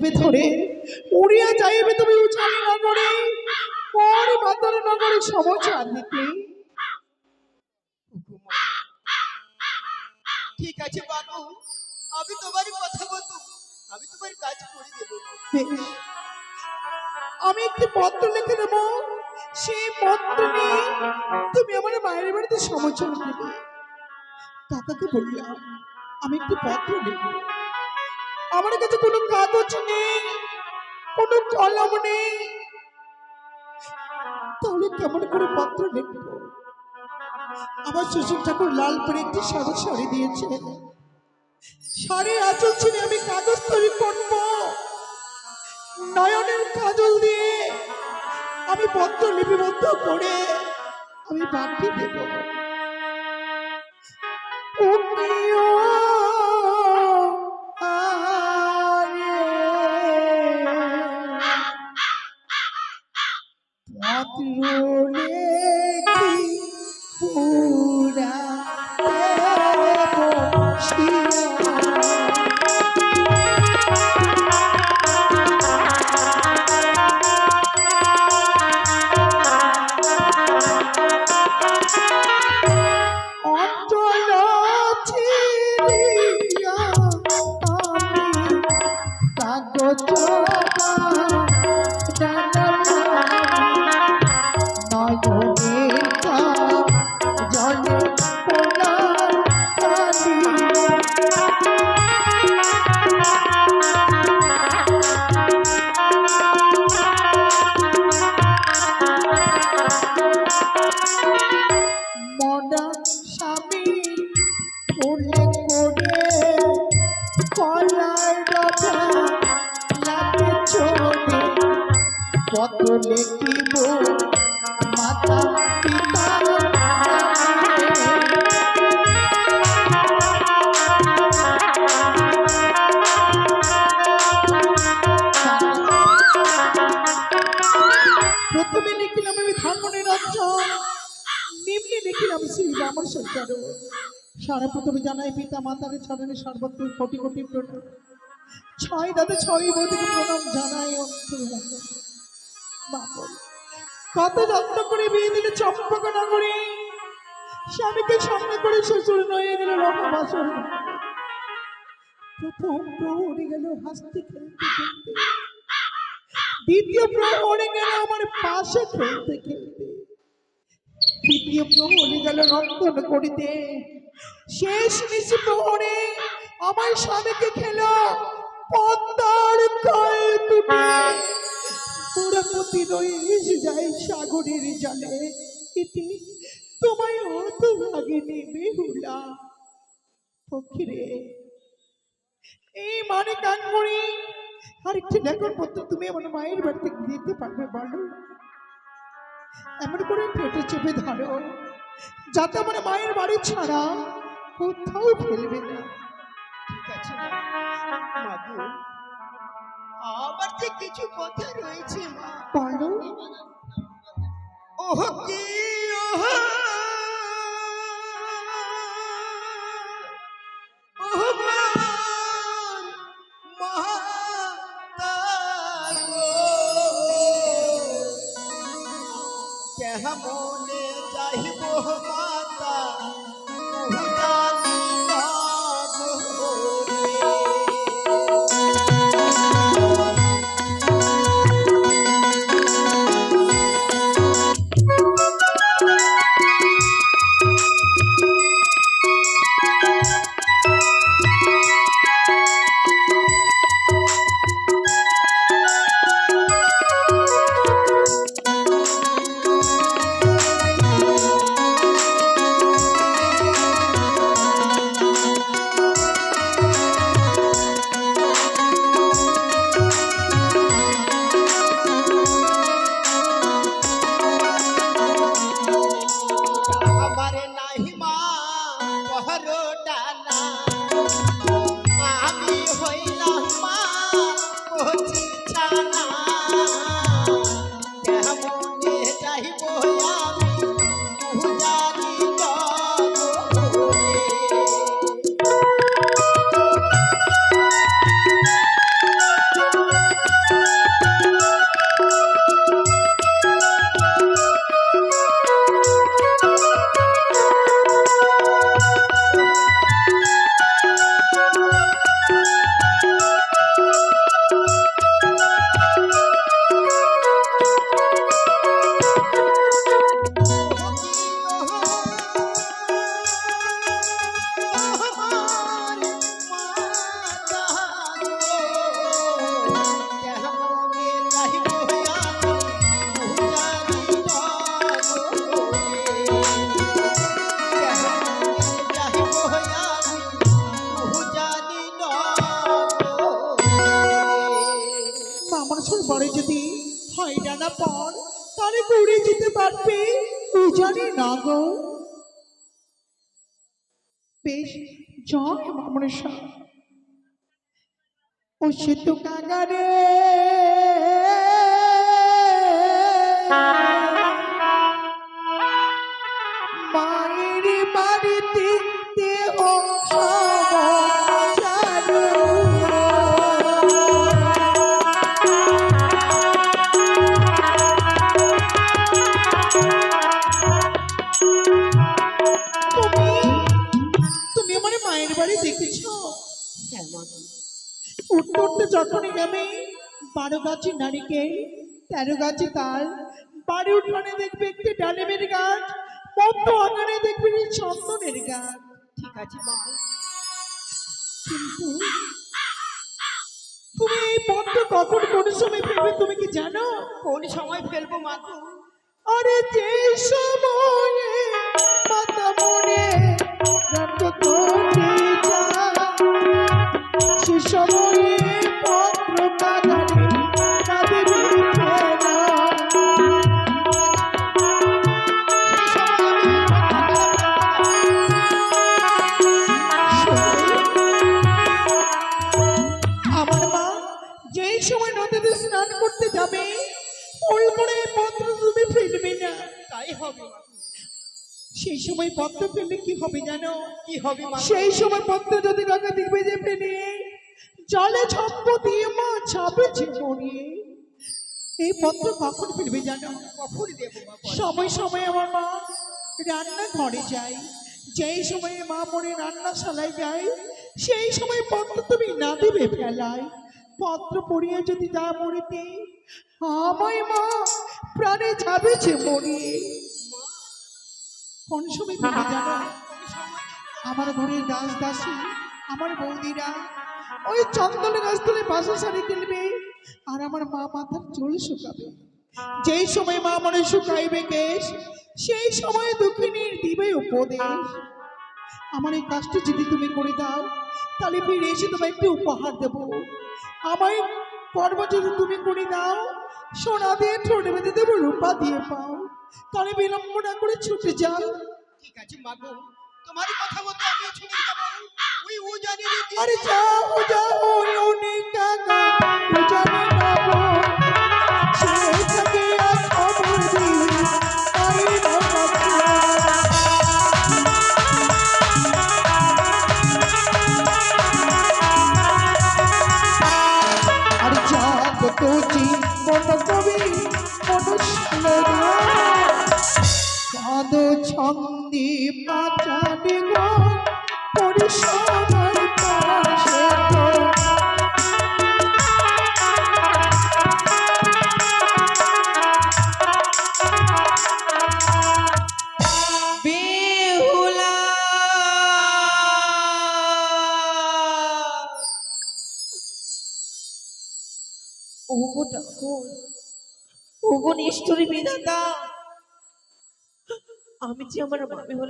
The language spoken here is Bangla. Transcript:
চেপে ধরে। উড়িয়া যাইবে তুমি নগরে পর মাতার নগরে সমাচার দিতে। ঠিক আছে বাবু আমি তোমারই কথা মতো আমি তোমার কাজ করে দেবো। আমি একটি পত্র লিখে দেব সেই পত্র নিয়ে তুমি আমার মায়ের বাড়িতে সমাচার দেবে। কাকাকে বললাম আমি একটি পত্র লিখব। আমার কাছে কোনো কাগজ নেই, কোনো কলম নেই। তাহলে কেমন করে পত্র লিখব? আমার শ্বশুর ঠাকুর লাল করে একটি সাদা শাড়ি দিয়েছে। শাড়ির আঁচল ছিঁড়ে আমি কাগজ তৈরি করব। নয়নের কাজল দিয়ে আমি পত্র লিপিবদ্ধ করে আমি পাঠিয়ে দেব। You. লেখিব মাতা পিতা প্রথমে লিখিলাম আমি ধানমনি রঞ্জন নিম্নে লিখিলাম শ্রী রামর সরকার সারা প্রথমে জানাই পিতা মাতার চরণে সর্বত্র কোটি কোটি প্রণাম। ছয় দাদা, ছয় বৌদিকে প্রণাম জানাই অন্তর কত যত্ন করে বিয়ে দিলে স্বামীকে সামনে করে শ্বশুর নয়ে রকবাসর প্রথম প্রহরে গেল হাসতে খেলতে খেলতে। দ্বিতীয় প্রহরে গেল আমার পাশে খেলতে খেলতে। তৃতীয় প্রহরে গেল রন্ধন করিতে। শেষ নিশি প্রহরে আমার স্বামীকে খেল পদ্মার কল দুটি রয়ে এসে যায় সাগরের জলে। ইতি তোমায় অত ভাগিনি বেহুলা পক্ষীরে এই মানে করি আরেকটি লেখন পত্র তুমি আমার মায়ের বাড়িতে দিতে পারবে বলো। এমন করে পেটে চেপে ধরো, যাতে আমার মায়ের বাড়ি ছাড়া কোথাও ফেলবে না। ঠিক আছে? মাগু আমার যে কিছু কথা রয়েছে মা। বলো। ওহ কি ওহ। মান কেমনে যাইব মাতা ও জানি না বেশ জয় মামনসা ও সে তো উঠতে উঠতে যখনই বারো গাছি নারিকেল তেরো গাছি তাল। বাড়ি উঠানে দেখবে একটি ডালিমের গাছ মধ্য দেখবে চন্দনের গাছ। ঠিক আছে মা। কিন্তু তুমি এই পথটা কখন কোন সময় ফেলবে তুমি কি জানো? কোন সময় ফেলব মা? আরে যে সময়ে মাতা মনে তাই হবে। সেই সময় পত্র ফেললে কি হবে জানো? কি হবে? সেই সময় পত্র যদি কাকে দেখবে যে ফেলে জলে ছপ্প দিয়ে মা ছাপে মরিয়ে এই পত্র কখন ফেলবে জানো? কখন দেবো সময় সময় আমার মা রান্না ঘরে যায়। যেই সময়ে মা মনে রান্নাশালায় যায় সেই সময় পত্র তুমি না দিবে ফেলায়। পত্র পড়িয়ে যদি যা মরিতে আমায় মা প্রাণে যাবে যে মরিয়ে কোন সময় ফেলে জানো? আমার ঘরের দাস দাসী আমার বৌদিরা ওই চন্দন গাছ বাসা শাড়ি কিনবে আর আমার মা মাথার চুল শুকাবে। যেই সময় মা মনে শুকাইবে কেশ সেই সময় দুঃখিনীর দিবে উপদেশ। আমার এই কাজটি যদি তুমি করে দাও, তাহলে ফিরে এসে তোমায় একটি উপহার দেব। আমায় কর্ম যদি তুমি করে দাও। সোনা দিয়ে ঠোঁট বেঁধে দেবো রূপা দিয়ে পাও। তাহলে বিলম্ব না করে ছুটে যাও। ঠিক আছে মাগো তোমারই তোমার কথা মতো আমি ছুটে যাব। ওই ও জানি আরে যাও যাও অনেক টাকা জানে কাদ ছন্দি পাচারি গো পরিসর পাশে ওগো ঠাকুর ওগো নিষ্ঠুরী বিধাতা। আমি যে আমার মামি হলে